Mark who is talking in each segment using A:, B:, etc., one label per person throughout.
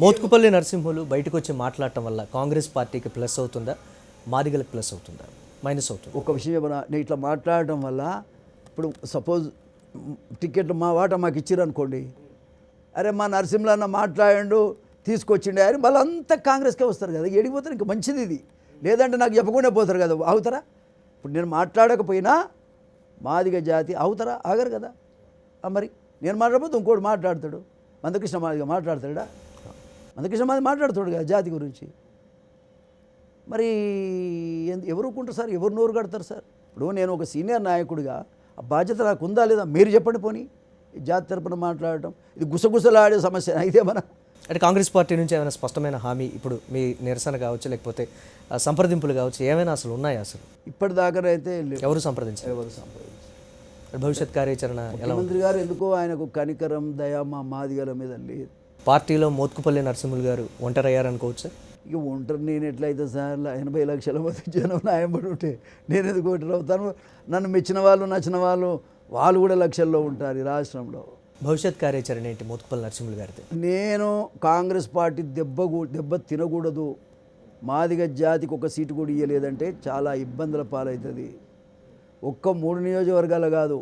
A: మోత్కుపల్లి నరసింహులు బయటకు వచ్చి మాట్లాడటం వల్ల కాంగ్రెస్ పార్టీకి ప్లస్ అవుతుందా? మాదిగలకు ప్లస్ అవుతుందా? మైనస్ అవుతుంది?
B: ఒక విషయం చెప్పనా? నేను ఇట్లా మాట్లాడటం వల్ల ఇప్పుడు సపోజ్ టికెట్లు మా వాట మాకు ఇచ్చిర్రు అనుకోండి. అరే మా నరసింహులు అన్న మాట్లాడిండు తీసుకొచ్చిండే అని మళ్ళీ అంతా కాంగ్రెస్కే వస్తారు కదా. ఎడిగిపోతారు ఇంకా మంచిది ఇది. లేదంటే నాకు చెప్పకుండా పోతారు కదా. అవుతారా ఇప్పుడు నేను మాట్లాడకపోయినా మాదిగ జాతి అవుతారా ఆగరు కదా. మరి నేను మాట్లాడకపోతే ఇంకోటి మాట్లాడతాడు. మందకృష్ణ మాదిగ మాట్లాడతాడా? మందకృష్ణ మాది మాట్లాడతాడు కదా జాతి గురించి. మరి ఎవరు ఊరుకుంటారు సార్? ఎవరు నోరు కడతారు సార్? ఇప్పుడు నేను ఒక సీనియర్ నాయకుడిగా ఆ బాధ్యత నాకు ఉందా లేదా? మీరు చెప్పండి పోనీ. జాతి తరపున మాట్లాడటం ఇది గుసగుసలాడే సమస్య అయితే మన
A: అంటే కాంగ్రెస్ పార్టీ నుంచి ఏమైనా స్పష్టమైన హామీ ఇప్పుడు మీ నిరసన కావచ్చు లేకపోతే సంప్రదింపులు కావచ్చు ఏమైనా అసలు ఉన్నాయా అసలు?
B: ఇప్పటిదాకానైతే లేవు.
A: ఎవరు సంప్రదించారు
B: ఎవరు సంప్రదించారు
A: భవిష్యత్ కార్యాచరణ
B: ముఖ్యమంత్రి గారు ఎందుకో ఆయనకు కనికరం దయ మా మాదిగల మీద లేదు.
A: పార్టీలో మోత్కుపల్లి నరసింహులు గారు ఒంటరయ్యారనుకోవచ్చు
B: ఇక ఒంటరి నేను ఎట్లయితే సార్ ఎనభై లక్షల మంది జనం నాయబడి ఉంటే నేను ఎందుకు ఒంటరి అవుతాను? నన్ను మెచ్చిన వాళ్ళు నచ్చిన వాళ్ళు వాళ్ళు కూడా లక్షల్లో ఉంటారు ఈ రాష్ట్రంలో.
A: భవిష్యత్ కార్యాచరణ ఏంటి మోత్కుపల్లి నరసింహులు గారిది?
B: నేను కాంగ్రెస్ పార్టీ దెబ్బ దెబ్బ తినకూడదు. మాదిగ జాతికి ఒక సీటు కూడా ఇవ్వలేదంటే చాలా ఇబ్బందుల పాలవుతుంది ఒక్క మూడు నియోజకవర్గాలు కాదు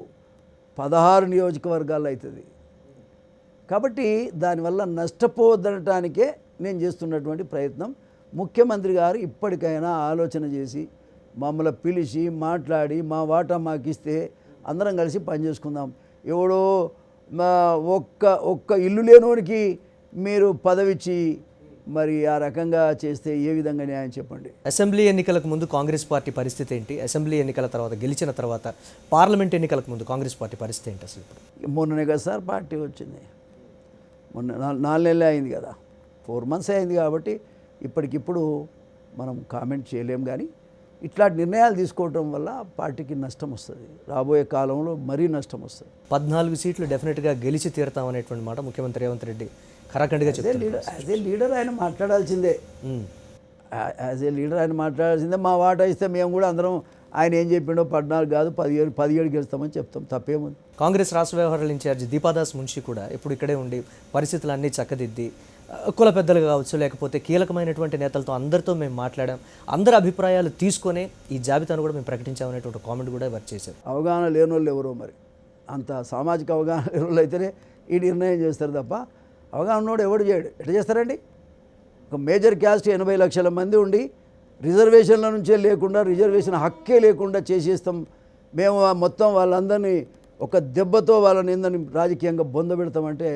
B: పదహారు నియోజకవర్గాలు అవుతుంది కాబట్టి దానివల్ల నష్టపోదనటానికే నేను చేస్తున్నటువంటి ప్రయత్నం. ముఖ్యమంత్రి గారు ఇప్పటికైనా ఆలోచన చేసి మమ్మల్ని పిలిచి మాట్లాడి మా వాటా మాకు ఇస్తే అందరం కలిసి పనిచేసుకుందాం ఎవడో మా ఒక్క ఒక్క ఇల్లు లేనోనికి మీరు పదవిచ్చి మరి ఆ రకంగా చేస్తే ఏ విధంగా న్యాయం చెప్పండి?
A: అసెంబ్లీ ఎన్నికలకు ముందు కాంగ్రెస్ పార్టీ పరిస్థితి ఏంటి? అసెంబ్లీ ఎన్నికల తర్వాత గెలిచిన తర్వాత పార్లమెంట్ ఎన్నికలకు ముందు కాంగ్రెస్ పార్టీ పరిస్థితి ఏంటి అసలు
B: మొన్ననే కదా సార్ పార్టీ వచ్చింది. మొన్న నాలుగు నెలలే అయింది కదా. ఫోర్ మంత్స్ అయింది కాబట్టి ఇప్పటికిప్పుడు మనం కామెంట్ చేయలేం కానీ ఇట్లాంటి నిర్ణయాలు తీసుకోవటం వల్ల పార్టీకి నష్టం వస్తుంది. రాబోయే కాలంలో మరీ నష్టం వస్తుంది.
A: పద్నాలుగు సీట్లు డెఫినెట్గా గెలిచి తీరుతాం అనేటువంటి మాట ముఖ్యమంత్రి రేవంత్ రెడ్డి ఖరాఖండిగా
B: అదే లీడర్ యాజ్ ఏ లీడర్ ఆయన మాట్లాడాల్సిందే. యాజ్ ఏ లీడర్ ఆయన మాట్లాడాల్సిందే. మా వాటా ఇస్తే మేము కూడా అందరం ఆయన ఏం చెప్పిండో పద్నాలుగు కాదు పదిహేడు పదిహేడు గెలుస్తామని చెప్తాం. తప్పేముంది.
A: కాంగ్రెస్ రాష్ట్ర వ్యవహారాల ఇన్ఛార్జ్ దీపాదాస్ మున్షి కూడా ఇప్పుడు ఇక్కడే ఉండి పరిస్థితులన్నీ చక్కదిద్ది ఆ, కుల పెద్దలు కావచ్చు లేకపోతే కీలకమైనటువంటి నేతలతో అందరితో మేము మాట్లాడాం అందరి అభిప్రాయాలు తీసుకొనే ఈ జాబితాను కూడా మేము ప్రకటించామనేటువంటి కామెంట్ కూడా వర్క్ చేశారు?
B: అవగాహన లేని వాళ్ళు ఎవరో మరి. అంత సామాజిక అవగాహన లేని వాళ్ళు అయితేనే ఈ నిర్ణయం చేస్తారు తప్ప అవగాహన ఉన్నోడు ఎవడు చేయడు. ఎట్లా చేస్తారండి? ఒక మేజర్ క్యాస్ట్ ఎనభై లక్షల మంది ఉండి రిజర్వేషన్ల నుంచే లేకుండా రిజర్వేషన్ హక్కే లేకుండా చేసేస్తాం. మేము మొత్తం వాళ్ళందరినీ ఒక దెబ్బతో వాళ్ళని ఏందని రాజకీయంగా బొంద పెడతామంటే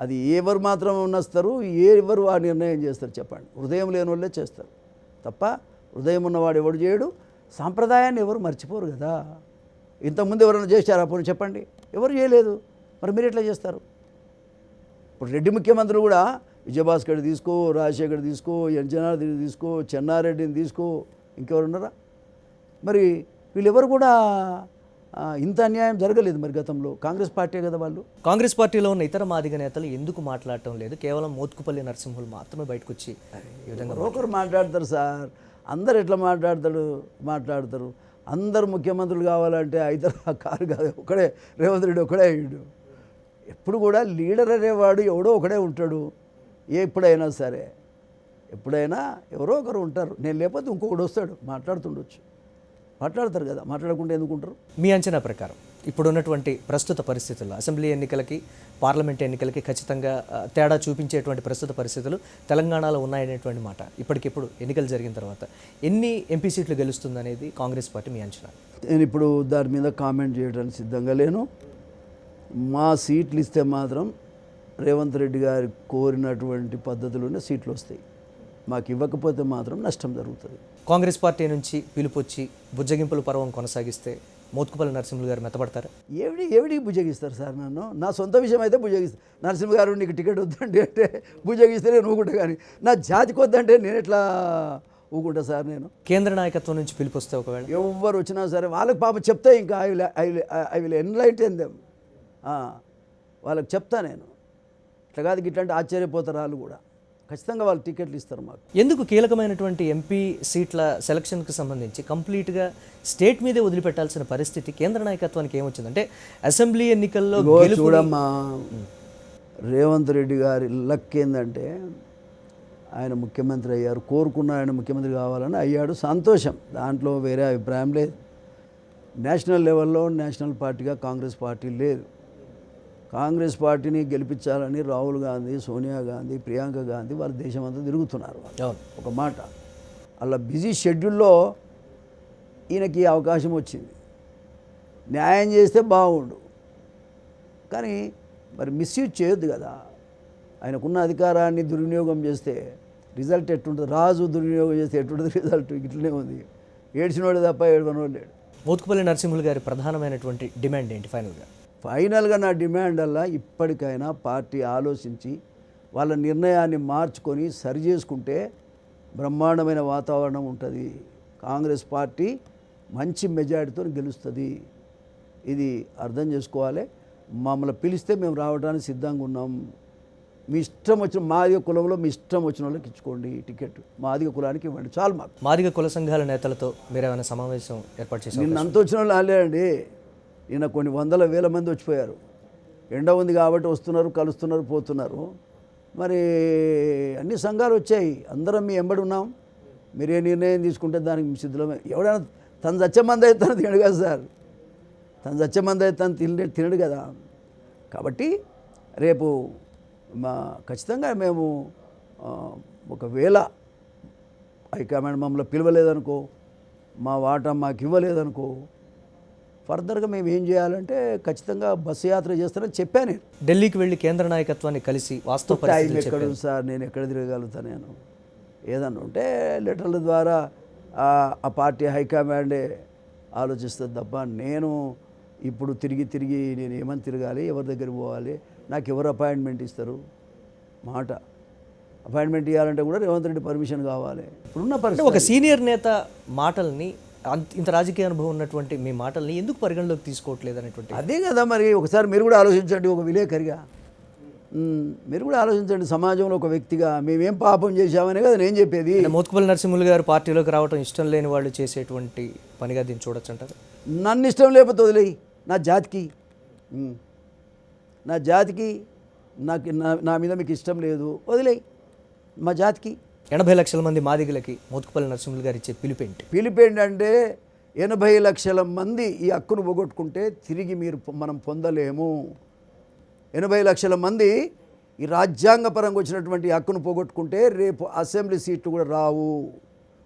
B: అది ఎవరు మాత్రం ఉన్నస్తారు ఎవరు ఆ నిర్ణయం చేస్తారు చెప్పండి. హృదయం లేని వాళ్ళే చేస్తారు. తప్ప హృదయం ఉన్నవాడు ఎవడు చేయడు సాంప్రదాయాన్ని ఎవరు మర్చిపోరు కదా. ఇంతకుముందు ఎవరైనా చేశారా? పోనీ చెప్పండి. ఎవరు చేయలేదు. మరి మీరు ఎట్లా చేస్తారు? ఇప్పుడు రెడ్డి ముఖ్యమంత్రులు కూడా విజయభాస్కర్ తీసుకో రాజశేఖర్ తీసుకో ఎన్ జనార్దన్ తీసుకో చెన్నారెడ్డిని తీసుకో ఇంకెవరు ఉన్నారా? మరి వీళ్ళెవరు కూడా ఇంత అన్యాయం జరగలేదు మరి గతంలో. కాంగ్రెస్ పార్టీ కదా వాళ్ళు.
A: కాంగ్రెస్ పార్టీలో ఉన్న ఇతర మాదిగ నేతలు ఎందుకు మాట్లాడటం లేదు? కేవలం మోత్కుపల్లి నరసింహులు మాత్రమే బయటకు వచ్చి ఈ విధంగా
B: ఒకరు మాట్లాడతారు సార్. అందరు ఎట్లా మాట్లాడతాడు మాట్లాడతారు. అందరు ముఖ్యమంత్రులు కావాలంటే ఆ కారు కాదు. ఒకడే రేవంత్ రెడ్డి ఒకడే అయ్యాడు ఎప్పుడు కూడా లీడర్ అనేవాడు ఎవడో ఒకడే ఉంటాడు. ఎప్పుడైనా సరే ఎప్పుడైనా ఎవరో ఒకరు ఉంటారు. నేను లేకపోతే ఇంకొకడు వస్తాడు మాట్లాడుతుండొచ్చు. మాట్లాడతారు కదా మాట్లాడకుండా ఎందుకుంటారు
A: మీ అంచనా ప్రకారం ఇప్పుడు ఉన్నటువంటి ప్రస్తుత పరిస్థితుల్లో అసెంబ్లీ ఎన్నికలకి పార్లమెంట్ ఎన్నికలకి ఖచ్చితంగా తేడా చూపించేటువంటి ప్రస్తుత పరిస్థితులు తెలంగాణలో ఉన్నాయనేటువంటి మాట. ఇప్పటికిప్పుడు ఎన్నికలు జరిగిన తర్వాత ఎన్ని ఎంపీ సీట్లు గెలుస్తుందనేది కాంగ్రెస్ పార్టీ మీ అంచనా?
B: నేను ఇప్పుడు దాని మీద కామెంట్ చేయడానికి సిద్ధంగా లేను. మా సీట్లు ఇస్తే మాత్రం రేవంత్ రెడ్డి గారి కోరినటువంటి పద్ధతిలోనే సీట్లు వస్తాయి. మాకు ఇవ్వకపోతే మాత్రం నష్టం జరుగుతుంది.
A: కాంగ్రెస్ పార్టీ నుంచి పిలుపొచ్చి బుజ్జగింపుల పర్వం కొనసాగిస్తే మోత్కుపల్లి నరసింహులు గారు మెత్తపడతారా.
B: ఏవిడి ఏవిడికి భుజగిస్తారు సార్ నన్ను? నా సొంత విషయం అయితే భుజగిస్తారు నరసింహ గారు నీకు టికెట్ వద్దండి అంటే భుజగిస్తే నేను ఊకుంటా కానీ నా జాతికి వద్దంటే నేను ఎట్లా ఊకుంటా సార్ నేను?
A: కేంద్ర నాయకత్వం నుంచి పిలుపు వస్తే ఒకవేళ.
B: ఎవరు వచ్చినా సరే వాళ్ళకి పాప చెప్తే ఇంకా I will I will them వాళ్ళకి చెప్తా నేను. ఇట్లా కాదు ఇట్లాంటి ఆశ్చర్యపోతారు వాళ్ళు కూడా. ఖచ్చితంగా వాళ్ళు టికెట్లు ఇస్తారు మాకు.
A: ఎందుకు కీలకమైనటువంటి ఎంపీ సీట్ల సెలక్షన్కి సంబంధించి కంప్లీట్గా స్టేట్ మీదే వదిలిపెట్టాల్సిన పరిస్థితి కేంద్ర నాయకత్వానికి ఏమొచ్చింది అంటే అసెంబ్లీ ఎన్నికల్లో
B: చూడమ్మా రేవంత్ రెడ్డి గారి లక్ ఏంటంటే ఆయన ముఖ్యమంత్రి అయ్యారు కోరుకున్న ఆయన ముఖ్యమంత్రి కావాలని అయ్యాడు. సంతోషం. దాంట్లో వేరే అభిప్రాయం లేదు. నేషనల్ లెవెల్లో నేషనల్ పార్టీగా కాంగ్రెస్ పార్టీ లేదు. కాంగ్రెస్ పార్టీని గెలిపించాలని రాహుల్ గాంధీ సోనియా గాంధీ ప్రియాంక గాంధీ వాళ్ళ దేశమంతా తిరుగుతున్నారు ఒక మాట. అలా బిజీ షెడ్యూల్లో ఈయనకి అవకాశం వచ్చింది. న్యాయం చేస్తే బాగుండు. కానీ మరి మిస్యూజ్ చేయొద్దు కదా. ఆయనకున్న అధికారాన్ని దుర్వినియోగం చేస్తే రిజల్ట్ ఎట్టుంటుంది? రాజు దుర్వినియోగం చేస్తే ఎట్టుంటుంది రిజల్ట్? ఇట్లనే ఉంది. ఏడ్చినోడు తప్ప ఏడవనోడు లేడు.
A: మోత్కుపల్లి నరసింహులు గారి ప్రధానమైనటువంటి డిమాండ్ ఏంటి ఫైనల్గా?
B: ఫైనల్గా నా డిమాండ్ అలా ఇప్పటికైనా పార్టీ ఆలోచించి వాళ్ళ నిర్ణయాన్ని మార్చుకొని సరి చేసుకుంటే బ్రహ్మాండమైన వాతావరణం ఉంటుంది. కాంగ్రెస్ పార్టీ మంచి మెజారిటీతో గెలుస్తుంది. ఇది అర్థం చేసుకోవాలి. మమ్మల్ని పిలిస్తే మేము రావడానికి సిద్ధంగా ఉన్నాం. మీ ఇష్టం వచ్చిన మాదిగ కులంలో మీ ఇష్టం వచ్చిన వాళ్ళకి ఇచ్చుకోండి టికెట్. మాదిగ కులానికి ఇవ్వండి. చాలు మాకు.
A: మాదిగ కుల సంఘాల నేతలతో మీరు ఏమైనా సమావేశం ఏర్పాటు చేశారు
B: నిన్న అంత వచ్చిన వాళ్ళు వాళ్ళే అండి నిన్న కొన్ని వందల వేల మంది వచ్చిపోయారు. ఎండ ఉంది కాబట్టి వస్తున్నారు కలుస్తున్నారు పోతున్నారు. మరి అన్ని సంఘాలు వచ్చాయి. అందరం మీ ఎంబడి ఉన్నాం. మీరు ఏ నిర్ణయం తీసుకుంటే దానికి సిద్ధమే ఎవడైనా తను చచ్చే మంది అయితే తను తినడు కదా సార్. తను చచ్చే మంది అయితే తను తినడు తినడు కదా. కాబట్టి రేపు మా ఖచ్చితంగా మేము ఒకవేళ హైకమాండ్ మమ్మల్ని పిలవలేదనుకో మా వాటా మాకు ఇవ్వలేదనుకో ఫర్దర్గా మేము ఏం చేయాలంటే ఖచ్చితంగా బస్సు యాత్ర చేస్తానని చెప్పాను నేను.
A: ఢిల్లీకి వెళ్ళి కేంద్ర నాయకత్వాన్ని కలిసి వాస్తవ
B: టైం ఎక్కడ సార్? నేను ఎక్కడ తిరగలుగుతాను నేను? ఏదన్నా ఉంటే లెటర్ల ద్వారా ఆ- పార్టీ హైకమాండే ఆలోచిస్తుంది తప్ప నేను ఇప్పుడు తిరిగి తిరిగి నేను ఏమని తిరగాలి? ఎవరి దగ్గర పోవాలి? నాకు ఎవరు అపాయింట్మెంట్ ఇస్తారు? మాట. అపాయింట్మెంట్ ఇవ్వాలంటే కూడా రేవంత్ రెడ్డి పర్మిషన్ కావాలి. ఇప్పుడున్న పరిస్థితి
A: ఒక సీనియర్ నేత మాటల్ని ఇంత రాజకీయ అనుభవం ఉన్నటువంటి మీ మాటల్ని ఎందుకు పరిగణలోకి తీసుకోవట్లేదు అనేటువంటి
B: అదే కదా మరి ఒకసారి మీరు కూడా ఆలోచించండి ఒక విలేకరిగా. మీరు కూడా ఆలోచించండి సమాజంలో ఒక వ్యక్తిగా మేమేం పాపం చేశామనే కదా నేను చెప్పేది.
A: మోత్కుపల్లి నరసింహులు గారు పార్టీలోకి రావడం ఇష్టం లేని వాళ్ళు చేసేటువంటి పనిగా దీన్ని చూడొచ్చు అంటారు.
B: నన్ను ఇష్టం లేకపోతే వదిలేయి నా జాతికి. నా జాతికి నాకు నా నా మీద మీకు ఇష్టం లేదు వదిలేయి మా జాతికి.
A: ఎనభై లక్షల మంది మాదిగలకి మోతుకుపల్లి నరసింహులు గారు ఇచ్చే పిలుపేంటి
B: పిలిపి ఎనభై లక్షల మంది ఈ హక్కును పోగొట్టుకుంటే తిరిగి మీరు మనం పొందలేము. ఎనభై లక్షల మంది ఈ రాజ్యాంగపరంగా వచ్చినటువంటి హక్కును పోగొట్టుకుంటే రేపు అసెంబ్లీ సీట్లు కూడా రావు.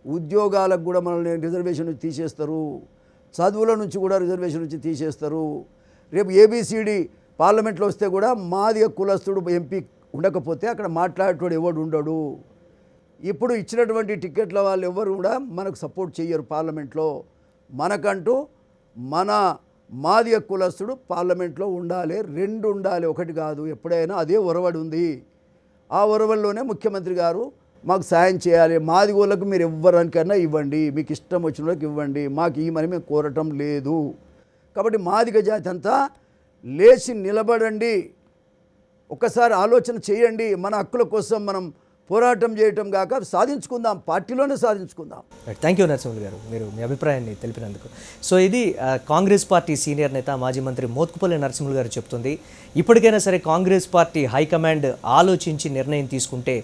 B: ఉద్యోగాలకు కూడా మనల్ని రిజర్వేషన్ నుంచి తీసేస్తారు. చదువుల నుంచి కూడా రిజర్వేషన్ నుంచి తీసేస్తారు. రేపు ఏబిసిడి పార్లమెంట్లో వస్తే కూడా మాదిగ కులస్తుడు ఎంపీ ఉండకపోతే అక్కడ మాట్లాడేటోడు ఎవడు ఉండడు. ఇప్పుడు ఇచ్చినటువంటి టికెట్ల వాళ్ళు ఎవరు కూడా మనకు సపోర్ట్ చేయరు పార్లమెంట్లో. మనకంటూ మన మాదిగ కులస్తుడు పార్లమెంట్లో ఉండాలి రెండు ఉండాలి ఒకటి కాదు. ఎప్పుడైనా అదే ఒరవడి ఉంది. ఆ ఒరవడిలోనే ముఖ్యమంత్రి గారు మాకు సాయం చేయాలి. మాది వాళ్ళకు మీరు ఎవ్వరికైనా ఇవ్వండి. మీకు ఇష్టం వచ్చిన వాళ్ళకి ఇవ్వండి. మాకు ఈ మని మేము కోరటం లేదు. కాబట్టి మాదిగ జాతి అంతా లేచి నిలబడండి. ఒక్కసారి ఆలోచన చేయండి. మన హక్కుల కోసం మనం పోరాటం చేయటం కాక సాధించుకుందాం పార్టీలోనే సాధించుకుందాం.
A: థ్యాంక్ యూ నరసింహులు గారు. మీరు మీ అభిప్రాయాన్ని తెలిపినందుకు. సో ఇది కాంగ్రెస్ పార్టీ సీనియర్ నేత మాజీ మంత్రి మోత్కుపల్లి నరసింహులు గారు చెప్తుంది. ఇప్పటికైనా సరే కాంగ్రెస్ పార్టీ హైకమాండ్ ఆలోచించి నిర్ణయం తీసుకుంటే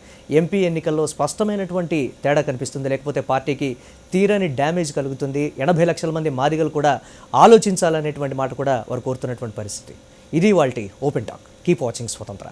A: ఎంపీ ఎన్నికల్లో స్పష్టమైనటువంటి తేడా కనిపిస్తుంది. లేకపోతే పార్టీకి తీరని డ్యామేజ్ కలుగుతుంది. ఎనభై లక్షల మంది మాదిగలు కూడా ఆలోచించాలనేటువంటి మాట కూడా వారు కోరుతున్నటువంటి పరిస్థితి. ఇది వాళ్ళ ఓపెన్ టాక్ కీప్ వాచింగ్ స్వతంత్ర